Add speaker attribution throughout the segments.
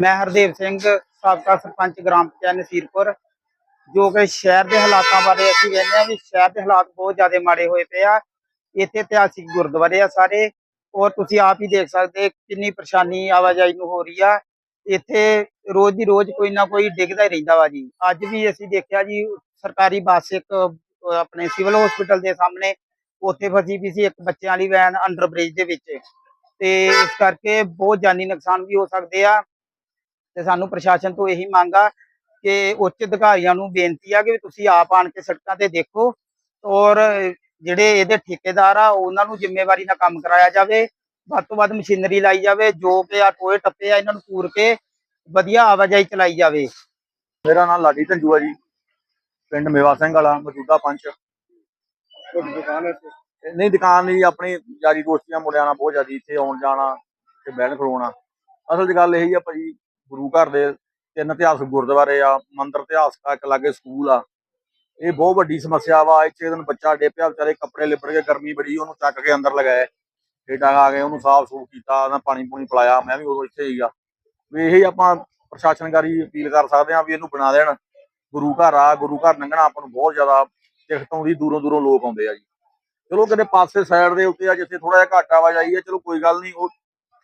Speaker 1: ਮੈਂ ਹਰਦੇਵ ਸਿੰਘ, ਸਾਬਕਾ ਸਰਪੰਚ ਗ੍ਰਾਮ ਪੰਚਾਇਤ ਨਸੀਰਪੁਰ। ਜੋ ਕਿ ਸ਼ਹਿਰ ਦੇ ਹਾਲਾਤਾਂ ਬਾਰੇ ਅਸੀਂ ਕਹਿੰਦੇ ਆ ਵੀ ਸ਼ਹਿਰ ਦੇ ਹਾਲਾਤ ਬਹੁਤ ਜ਼ਿਆਦਾ ਮਾੜੇ ਹੋਏ ਪਏ ਆ। ਇੱਥੇ ਇਤਿਹਾਸਿਕ ਗੁਰਦੁਆਰੇ ਆ ਸਾਰੇ। ਔਰ ਤੁਸੀਂ ਆਪ ਹੀ ਦੇਖ ਸਕਦੇ ਕਿੰਨੀ ਪਰੇਸ਼ਾਨੀ ਆਵਾਜਾਈ ਨੂੰ ਹੋ ਰਹੀ ਆ। ਇੱਥੇ ਰੋਜ਼ ਦੀ ਰੋਜ਼ ਕੋਈ ਨਾ ਕੋਈ ਡਿੱਗਦਾ ਹੀ ਰਹਿੰਦਾ ਵਾ ਜੀ। ਅੱਜ ਵੀ ਅਸੀਂ ਦੇਖਿਆ ਜੀ, ਸਰਕਾਰੀ ਬੱਸ ਇੱਕ ਆਪਣੇ ਸਿਵਲ ਹਸਪੀਟਲ ਦੇ ਸਾਹਮਣੇ ਉੱਥੇ ਫਸੀ ਵੀ ਸੀ ਇੱਕ ਬੱਚਿਆਂ ਵਾਲੀ ਵੈਨ ਅੰਡਰ ਬ੍ਰਿਜ ਦੇ ਵਿੱਚ। ਤੇ ਇਸ ਕਰਕੇ ਬਹੁਤ ਜਾਨੀ ਨੁਕਸਾਨ ਵੀ ਹੋ ਸਕਦੇ ਆ। ਤੇ ਸਾਨੂੰ ਪ੍ਰਸ਼ਾਸਨ ਤੋਂ ਇਹੀ ਮੰਗ ਆ ਕਿ ਉੱਚ ਅਧਿਕਾਰੀਆਂ ਨੂੰ ਬੇਨਤੀ ਆ ਕਿ ਤੁਸੀਂ ਆਪ ਆਣ ਕੇ ਸੜਕਾਂ ਤੇ ਦੇਖੋ ਔਰ ਜਿਹੜੇ ਇਹਦੇ ਠੇਕੇਦਾਰ ਆ ਉਹਨਾਂ ਨੂੰ ਜ਼ਿੰਮੇਵਾਰੀ ਨਾਲ ਕੰਮ ਕਰਾਇਆ ਜਾਵੇ ਵੱਧ ਤੋਂ ਵੱਧ ਮਸ਼ੀਨਰੀ ਲਾਈ ਜਾਵੇ ਜੋ ਕਿ ਆ ਟੋਏ ਟੱਪੇ ਆ ਇਹਨਾਂ ਨੂੰ ਪੂਰ ਕੇ ਵਧੀਆ ਆਵਾਜਾਈ ਚਲਾਈ ਜਾਵੇ।
Speaker 2: ਮੇਰਾ ਨਾਮ ਲਾਡੀ ਢੰਜੂਆ ਜੀ ਪਿੰਡ ਮੇਵਾ ਸਿੰਘ ਵਾਲਾ ਮੌਜੂਦਾ ਪੰਚ।
Speaker 1: ਦੁਕਾਨ
Speaker 2: ਨਹੀਂ ਦੁਕਾਨ ਨਹੀਂ ਆਪਣੀ ਯਾਰੀ ਦੋਸਤੀਆਂ ਮੁੰਡਿਆਂ ਨਾਲ ਬਹੁਤ ਜ਼ਿਆਦਾ ਇੱਥੇ ਆਉਣ ਜਾਣਾ ਤੇ ਬਹਿਣ ਖਲੋਣਾ। ਅਸਲ 'ਚ ਗੱਲ ਇਹੀ ਆ ਭਾਜੀ ਗੁਰੂ ਘਰ ਦੇ ਤਿੰਨ ਇਤਿਹਾਸਕ ਗੁਰਦੁਆਰੇ ਆ, ਮੰਦਿਰ ਇਤਿਹਾਸਕ ਆ, ਇੱਕ ਲਾਗੇ ਸਕੂਲ ਆ। ਇਹ ਬਹੁਤ ਵੱਡੀ ਸਮੱਸਿਆ ਵਾ ਇੱਥੇ ਦਿਨ ਬੱਚਾ ਡੇਪਿਆ, ਵਿਚਾਰੇ ਕੱਪੜੇ ਲਿਬੜ ਕੇ ਗਰਮੀ ਬੜੀ, ਉਹਨੂੰ ਚੱਕ ਕੇ ਅੰਦਰ ਲਗਾਏ ਬੇਟਾ ਆ ਗਏ ਉਹਨੂੰ ਸਾਫ਼ ਸੂਫ ਕੀਤਾ ਉਹਨਾਂ ਪਾਣੀ ਪੂਣੀ ਪਿਲਾਇਆ, ਮੈਂ ਵੀ ਉਦੋਂ ਇੱਥੇ ਹੀਗਾ ਵੀ ਇਹੀ ਆਪਾਂ ਪ੍ਰਸ਼ਾਸਨਕਾਰੀ ਅਪੀਲ ਕਰ ਸਕਦੇ ਆ ਵੀ ਇਹਨੂੰ ਬਣਾ ਦੇਣ। ਗੁਰੂ ਘਰ ਆ, ਗੁਰੂ ਘਰ ਲੰਘਣਾ ਆਪਾਂ ਨੂੰ ਬਹੁਤ ਜ਼ਿਆਦਾ ਦਿੱਕਤ ਆਉਂਦੀ ਦੂਰੋਂ ਦੂਰੋਂ ਲੋਕ ਆਉਂਦੇ ਆ ਜੀ। ਚਲੋ ਕਿਤੇ ਪਾਸੇ ਸਾਈਡ ਦੇ ਉੱਤੇ ਆ, ਜਿੱਥੇ ਥੋੜਾ ਜਿਹਾ ਘੱਟ ਆਵਾਜਾਈ ਹੈ ਚਲੋ ਕੋਈ ਗੱਲ ਨਹੀਂ, ਉਹ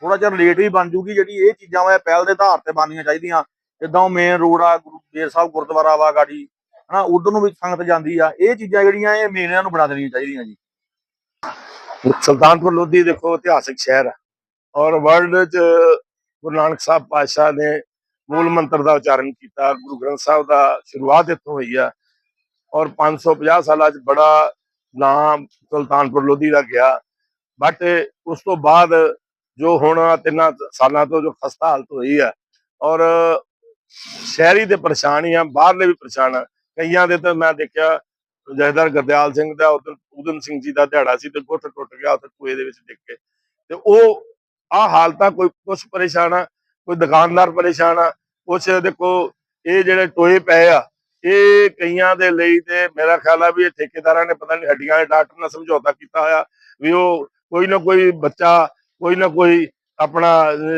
Speaker 2: ਥੋੜਾ ਜਿਹਾ ਲੇਟ ਵੀ ਬਣ ਜੂਗੀ ਜਿਹੜੀ ਇਹ ਚੀਜ਼ਾਂ ਵਾ ਪਹਿਲ ਦੇ ਆਧਾਰ ਤੇ ਬਣਨੀਆਂ ਚਾਹੀਦੀਆਂ। ਜਿੱਦਾਂ ਮੇਨ ਰੋਡ ਆ, ਗੁਰੂ ਬੇਰ ਸਾਹਿਬ ਗੁਰਦੁਆਰਾ ਵਾ, ਗਾੜੀ, ਹਨਾ, ਉਧਰ ਨੂੰ ਵੀ ਸੰਗਤ ਜਾਂਦੀ ਆ। ਇਹ ਚੀਜ਼ਾਂ ਜਿਹੜੀਆਂ ਇਹ ਮੇਨ ਨੂੰ ਬਣਾ ਦੇਣੀਆਂ ਚਾਹੀਦੀਆਂ ਜੀ।
Speaker 3: ਸੁਲਤਾਨਪੁਰ ਲੋਧੀ ਦੇਖੋ, ਇਤਿਹਾਸਿਕ ਸ਼ਹਿਰ ਹੈ ਔਰ ਵਰਲਡ ਚ ਗੁਰੂ ਨਾਨਕ ਸਾਹਿਬ ਪਾਤਸ਼ਾਹ ਨੇ ਮੂਲ ਮੰਤਰ ਦਾ ਉਚਾਰਨ ਕੀਤਾ, ਗੁਰੂ ਗ੍ਰੰਥ ਸਾਹਿਬ ਦਾ ਸ਼ੁਰੂਆਤ ਇੱਥੋਂ ਹੋਈ ਆ। ਔਰ 550 ਸਾਲਾਂ ਚ ਬੜਾ ਨਾਮ ਸੁਲਤਾਨਪੁਰ ਲੋਧੀ ਦਾ ਗਿਆ। ਬਟ ਉਸ ਤੋਂ ਬਾਅਦ ਜੋ ਹੁਣ ਤਿੰਨਾਂ ਸਾਲਾਂ ਤੋਂ ਜੋ ਖਸਤਾ ਹਾਲਤ ਹੋਈ ਆ, ਔਰ ਸ਼ਹਿਰੀ ਤੇ ਪਰੇਸ਼ਾਨ ਹੀ ਆ, ਬਾਹਰਲੇ ਵੀ ਪਰੇਸ਼ਾਨ ਆ। ਕਈਆਂ ਦੇ ਤਾਂ ਮੈਂ ਦੇਖਿਆ ਜਹਦਰ ਗੁਰਦਿਆਲ ਸਿੰਘ ਦਾ ਉਦਮ ਊਧਮ ਸਿੰਘ ਜੀ ਦਾ ਦਿਹਾੜਾ ਸੀ ਤੇ ਗੁੱਟ ਟੁੱਟ ਗਿਆ ਉੱਥੇ ਕੂਏ ਦੇ ਵਿੱਚ ਡਿੱਗ ਕੇ। ਤੇ ਉਹ ਆ ਹਾਲਤਾਂ ਕੋਈ ਕੁਛ ਪਰੇਸ਼ਾਨ ਆ, ਕੋਈ ਦੁਕਾਨਦਾਰ ਪਰੇਸ਼ਾਨ ਆ, ਕੁਛ ਦੇਖੋ, ਇਹ ਜਿਹੜੇ ਟੋਏ ਪਏ ਆ, ਇਹ ਕਈਆਂ ਦੇ ਲਈ ਤੇ ਮੇਰਾ ਖਿਆਲ ਆ ਵੀ ਇਹ ਠੇਕੇਦਾਰਾਂ ਨੇ ਪਤਾ ਨਹੀਂ ਹੱਡੀਆਂ ਦੇ ਡਾਕਟਰ ਨਾਲ ਸਮਝੌਤਾ ਕੀਤਾ ਹੋਇਆ ਵੀ ਉਹ ਕੋਈ ਨਾ ਕੋਈ ਬੱਚਾ ਕੋਈ ਨਾ ਕੋਈ ਆਪਣਾ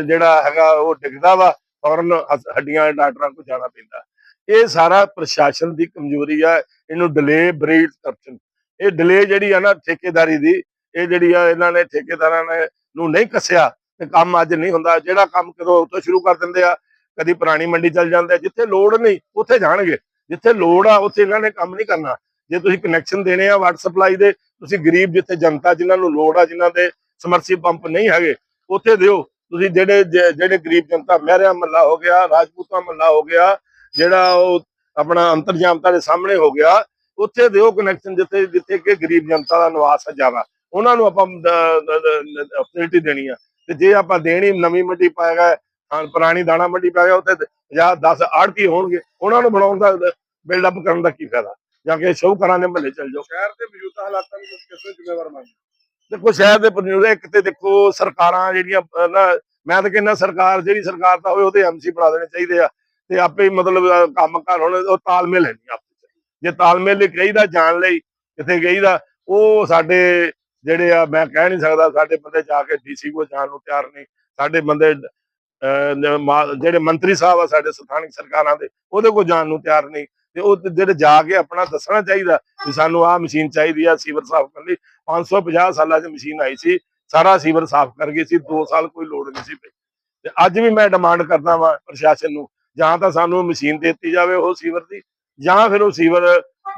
Speaker 3: ਜਿਹੜਾ ਹੈਗਾ ਉਹ ਡਿੱਗਦਾ ਵਾ, ਫੌਰਨ ਹੱਡੀਆਂ ਦੇ ਡਾਕਟਰਾਂ ਕੋਲ ਜਾਣਾ ਪੈਂਦਾ। ਇਹ ਸਾਰਾ ਪ੍ਰਸ਼ਾਸਨ ਦੀ ਕਮਜ਼ੋਰੀ ਆ, ਇਹਨੂੰ ਡਿਲੇ ਬਰੀਡ ਕਰਪਸ਼ਨ ਇਹ ਡਿਲੇ ਜਿਹੜੀ ਆ ਨਾ ਠੇਕੇਦਾਰੀ ਦੀ, ਇਹ ਜਿਹੜੀ ਆ ਇਹਨਾਂ ਨੇ ਠੇਕੇਦਾਰਾਂ ਨੇ ਨੂੰ ਨਹੀਂ ਕੱਸਿਆ ਤੇ ਕੰਮ ਅੱਜ ਨਹੀਂ ਹੁੰਦਾ। ਜਿਹੜਾ ਕੰਮ ਕਦੋਂ ਉਤੋਂ ਸ਼ੁਰੂ ਕਰ ਦਿੰਦੇ ਆ, ਕਦੀ ਪੁਰਾਣੀ ਮੰਡੀ ਚੱਲ ਜਾਂਦੇ ਜਿੱਥੇ ਲੋੜ ਨਹੀਂ, ਉੱਥੇ ਜਾਣਗੇ। ਜਿੱਥੇ ਲੋੜ ਆ, ਉੱਥੇ ਇਹਨਾਂ ਨੇ ਕੰਮ ਨਹੀਂ ਕਰਨਾ। ਜੇ ਤੁਸੀਂ ਕਨੈਕਸ਼ਨ ਦੇਣੇ ਆ ਵਾਟਰ ਸਪਲਾਈ ਦੇ, ਤੁਸੀਂ ਗਰੀਬ ਜਿੱਥੇ ਜਨਤਾ ਜਿਨ੍ਹਾਂ ਨੂੰ ਲੋੜ ਆ, ਜਿਨ੍ਹਾਂ ਦੇ ਸਮਰਸੀ ਪੰਪ ਨਹੀਂ ਹੈਗੇ, ਉੱਥੇ ਦਿਓ। ਤੁਸੀਂ ਜਿਹੜੇ ਜਿਹੜੇ ਗਰੀਬ ਜਨਤਾ, ਮਹਿਰਿਆ ਮੱਲਾ ਹੋ ਗਿਆ, ਰਾਜਪੂਤਾਂ ਮੱਲਾ ਹੋ ਗਿਆ, ਜਿਹੜਾ ਉਹ ਆਪਣਾ ਅੰਤਰਜਾਮਤਾ ਦੇ ਸਾਹਮਣੇ ਹੋ ਗਿਆ, ਉੱਥੇ ਦਿਓ ਕਨੈਕਸ਼ਨ ਜਿੱਥੇ ਜਿੱਥੇ ਕਿ ਗਰੀਬ ਜਨਤਾ ਦਾ ਨਿਵਾਸ ਹੈ ਜ਼ਿਆਦਾ। ਉਹਨਾਂ ਨੂੰ ਆਪਾਂ ਫੈਸਿਲਿਟੀ ਦੇਣੀ ਆ। ਤੇ ਜੇ ਆਪਾਂ ਦੇਣੀ, ਨਵੀਂ ਮੰਡੀ ਪਾਏਗਾ ਹਾਂ ਪੁਰਾਣੀ ਦਾਣਾ ਮੰਡੀ ਪਾਏਗਾ, ਉੱਥੇ 50 10 ਆੜਤੀ ਹੋਣਗੇ। ਉਹਨਾਂ ਨੂੰ ਬਣਾਉਣ ਦਾ ਬਿਲਡ ਅਪ ਕਰਨ ਦਾ ਕੀ ਫਾਇਦਾ? ਜਾਂ ਕਿ ਸ਼ੌਕਰਾਂ ਦੇ ਮਹੱਲੇ ਚੱਲ ਜਾਓ।
Speaker 2: ਸ਼ਹਿਰ ਦੇ ਮੌਜੂਦਾ ਹਾਲਾਤਾਂ ਨੂੰ ਕਿਸ ਨੂੰ ਜ਼ਿੰਮੇਵਾਰ ਮੰਨਦੇ
Speaker 3: ਦੇਖੋ ਸ਼ਹਿਰ ਦੇ ਪਨਿਊਰ ਇੱਕ ਤੇ ਦੇਖੋ ਸਰਕਾਰਾਂ ਜਿਹੜੀਆਂ ਨਾ ਮੈਂ ਤਾਂ ਕਹਿੰਦਾ ਸਰਕਾਰ ਜਿਹੜੀ ਸਰਕਾਰ ਦਾ ਹੋਵੇ ਉਹਦੇ ਐਮਸੀ ਬਣਾ ਦੇਣੇ ਚਾਹੀਦੇ ਆ। ਤੇ ਆਪੇ ਮਤਲਬ ਕੰਮ ਕਰ ਹੁਣ ਉਹ ਤਾਲਮੇਲ ਹੈ ਨਹੀਂ ਆਪਸ ਜੇ ਤਾਲਮੇਲ ਲਈ ਕਹੀਦਾ ਜਾਣ ਲਈ ਕਿਤੇ ਕਹੀਦਾ ਉਹ ਸਾਡੇ ਜਿਹੜੇ ਆ ਮੈਂ ਕਹਿ ਨਹੀਂ ਸਕਦਾ ਸਾਡੇ ਬੰਦੇ ਜਾ ਕੇ ਡੀਸੀ ਕੋ ਜਾਣ ਨੂੰ ਤਿਆਰ ਨਹੀਂ। ਸਾਡੇ ਬੰਦੇ ਅਹ, ਜਿਹੜੇ ਮੰਤਰੀ ਸਾਹਿਬ ਆ ਸਾਡੇ ਸਥਾਨਕ ਸਰਕਾਰਾਂ ਦੇ ਉਹਦੇ ਕੋ ਜਾਣ ਨੂੰ ਤਿਆਰ ਨਹੀਂ। ਤੇ ਉਹ ਜਿਹੜੇ ਜਾ ਕੇ ਆਪਣਾ ਦੱਸਣਾ ਚਾਹੀਦਾ ਵੀ ਸਾਨੂੰ ਆਹ ਮਸ਼ੀਨ ਚਾਹੀਦੀ ਆ ਸੀਵਰ ਸਾਫ਼ ਕਰਨ ਲਈ। 550 ਸਾਲਾਂ 'ਚ ਮਸ਼ੀਨ ਆਈ ਸੀ, ਸਾਰਾ ਸੀਵਰ ਸਾਫ਼ ਕਰ ਗਈ ਸੀ 2 ਸਾਲ ਕੋਈ ਲੋੜ ਨਹੀਂ ਸੀ ਪਈ। ਤੇ ਅੱਜ ਵੀ ਮੈਂ ਡਿਮਾਂਡ ਕਰਦਾ ਵਾਂ ਪ੍ਰਸ਼ਾਸਨ ਨੂੰ, ਜਾਂ ਤਾਂ ਸਾਨੂੰ ਮਸ਼ੀਨ ਦਿੱਤੀ ਜਾਵੇ ਉਹ ਸੀਵਰ ਦੀ, ਜਾਂ ਫਿਰ ਉਹ ਸੀਵਰ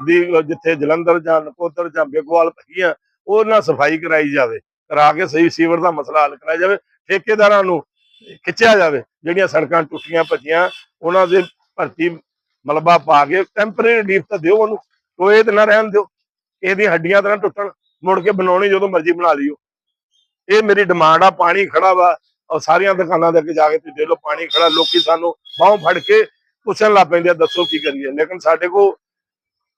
Speaker 3: ਦੀ ਜਿੱਥੇ ਜਲੰਧਰ ਜਾਂ ਨਕੋਦਰ ਜਾਂ ਬੇਗੋਵਾਲ ਪਈਆਂ ਉਹ ਨਾਲ ਸਫ਼ਾਈ ਕਰਾਈ ਜਾਵੇ, ਕਰਾ ਕੇ ਸਹੀ ਸੀਵਰ ਦਾ ਮਸਲਾ ਹੱਲ ਕਰਾਇਆ ਜਾਵੇ, ਠੇਕੇਦਾਰਾਂ ਨੂੰ ਖਿੱਚਿਆ ਜਾਵੇ, ਜਿਹੜੀਆਂ ਸੜਕਾਂ ਟੁੱਟੀਆਂ ਭੱਜੀਆਂ, ਉਹਨਾਂ ਦੇ ਭਰਤੀ ਮਲਬਾ ਪਾ ਕੇ ਟੈਂਪਰੇਰੀ ਰਿਲੀਫ ਤਾਂ ਦਿਓ ਉਹਨੂੰ ਟੋਏ ਤੇ ਨਾ ਰਹਿਣ ਦਿਓ। ਇਹਦੀਆਂ ਹੱਡੀਆਂ ਤਾਂ ਨਾ ਟੁੱਟਣ, ਮੁੜ ਕੇ ਬਣਾਉਣੀ ਜਦੋਂ ਮਰਜ਼ੀ ਬਣਾ ਲਿਓ। ਇਹ ਮੇਰੀ ਡਿਮਾਂਡ ਆ, ਪਾਣੀ ਖੜਾ ਵਾ, ਔਰ ਸਾਰੀਆਂ ਦੁਕਾਨਾਂ ਦੇ ਅੱਗੇ ਜਾ ਕੇ ਤੁਸੀਂ ਦੇਖ ਲਓ, ਪਾਣੀ ਖੜਾ, ਲੋਕੀ ਸਾਨੂੰ ਬਾਹੋਂ ਫੜ ਕੇ ਪੁੱਛਣ ਲੱਗ ਪੈਂਦੇ ਆ, ਦੱਸੋ ਕੀ ਕਰੀਏ। ਲੇਕਿਨ ਸਾਡੇ ਕੋ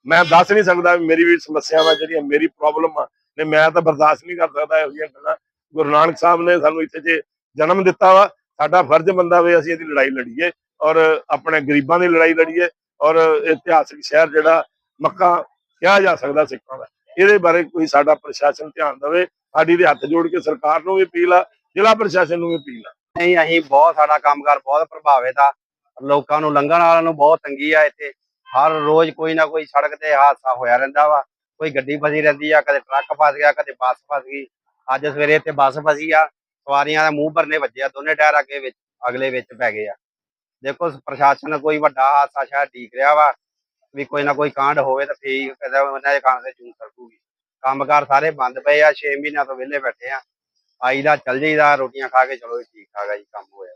Speaker 3: ਮੈਂ ਦੱਸ ਨਹੀਂ ਸਕਦਾ ਮੇਰੀ ਵੀ ਸਮੱਸਿਆਵਾਂ ਜਿਹੜੀਆਂ ਮੇਰੀ ਪ੍ਰੋਬਲਮ ਆ। ਨੇ ਮੈਂ ਤਾਂ ਬਰਦਾਸ਼ਤ ਨਹੀਂ ਕਰ ਸਕਦਾ ਇਹੋ ਜਿਹੀਆਂ ਗੱਲਾਂ। ਗੁਰੂ ਨਾਨਕ ਸਾਹਿਬ ਨੇ ਸਾਨੂੰ ਇੱਥੇ ਜੇ ਜਨਮ ਦਿੱਤਾ ਵਾ, ਸਾਡਾ ਫਰਜ਼ ਬੰਦਾ ਵੇ ਅਸੀਂ ਇਹਦੀ ਲੜਾਈ ਲੜੀਏ। ਔਰ ਆਪਣੇ ਗਰੀਬਾਂ ਦੀ ਲੜਾਈ ਲੜੀਏ ਔਰ ਇਤਿਹਾਸਿਕ ਸ਼ਹਿਰ ਜਿਹੜਾ ਮੱਕਾ ਕਿਹਾ ਜਾ ਸਕਦਾ ਸਿੱਖਾਂ ਦਾ। ਇਹਦੇ ਬਾਰੇ ਕੋਈ ਸਾਡਾ ਪ੍ਰਸ਼ਾਸਨ ਧਿਆਨ ਦੇਵੇ, ਸਾਡੀ ਦੇ ਹੱਥ ਜੋੜ ਕੇ ਸਰਕਾਰ ਨੂੰ ਵੀ ਅਪੀਲ ਆ, ਜ਼ਿਲ੍ਹਾ ਪ੍ਰਸ਼ਾਸਨ ਨੂੰ ਵੀ ਅਪੀਲ ਆ।
Speaker 4: ਨਹੀਂ, ਅਸੀਂ ਬਹੁਤ ਸਾਡਾ ਕੰਮਕਾਰ ਬਹੁਤ ਪ੍ਰਭਾਵਿਤ ਆ। ਲੋਕਾਂ ਨੂੰ ਲੰਘਣ ਵਾਲਿਆਂ ਨੂੰ ਬਹੁਤ ਤੰਗੀ ਆ ਇੱਥੇ। ਹਰ ਰੋਜ਼ ਕੋਈ ਨਾ ਕੋਈ ਸੜਕ ਤੇ ਹਾਦਸਾ ਹੋਇਆ ਰਹਿੰਦਾ ਵਾ। ਕੋਈ ਗੱਡੀ ਫਸੀ ਰਹਿੰਦੀ ਆ, ਕਦੇ ਟਰੱਕ ਫਸ ਗਿਆ, ਕਦੇ ਬੱਸ ਫਸ ਗਈ। ਅੱਜ ਸਵੇਰੇ ਇੱਥੇ ਬੱਸ ਫਸੀ ਆ, ਸਵਾਰੀਆਂ ਦੇ ਮੂੰਹ ਭਰਨੇ ਵੱਜਿਆ ਦੋਨੇ ਟਾਇਰ ਅੱਗੇ ਵਿੱਚ, ਅਗਲੇ ਵਿੱਚ ਪੈ ਗਏ ਆ। ਦੇਖੋ, ਪ੍ਰਸ਼ਾਸਨ ਕੋਈ ਵੱਡਾ ਹਾਦਸਾ ਸ਼ਾਇਦ ਢੀਕ ਰਿਹਾ ਵਾ, ਵੀ ਕੋਈ ਨਾ ਕੋਈ ਕਾਂਡ ਹੋਵੇ ਤਾਂ ਫੇਰ ਕਦੇ ਉਹਨਾਂ ਦੇ ਕਾਂਡ ਤੇ ਜੂਨ ਸਰਕੂਗੀ ਕੰਮਕਾਰ ਸਾਰੇ ਬੰਦ ਪਏ ਆ 6 ਮਹੀਨਿਆਂ ਤੋਂ ਵਿਹਲੇ ਬੈਠੇ ਆ। ਆਈਦਾ ਚੱਲ ਜਾਈਦਾ, ਰੋਟੀਆਂ ਖਾ ਕੇ ਚਲੋ ਠੀਕ ਠਾਕ ਆ ਜੀ, ਕੰਮ ਹੋਇਆ।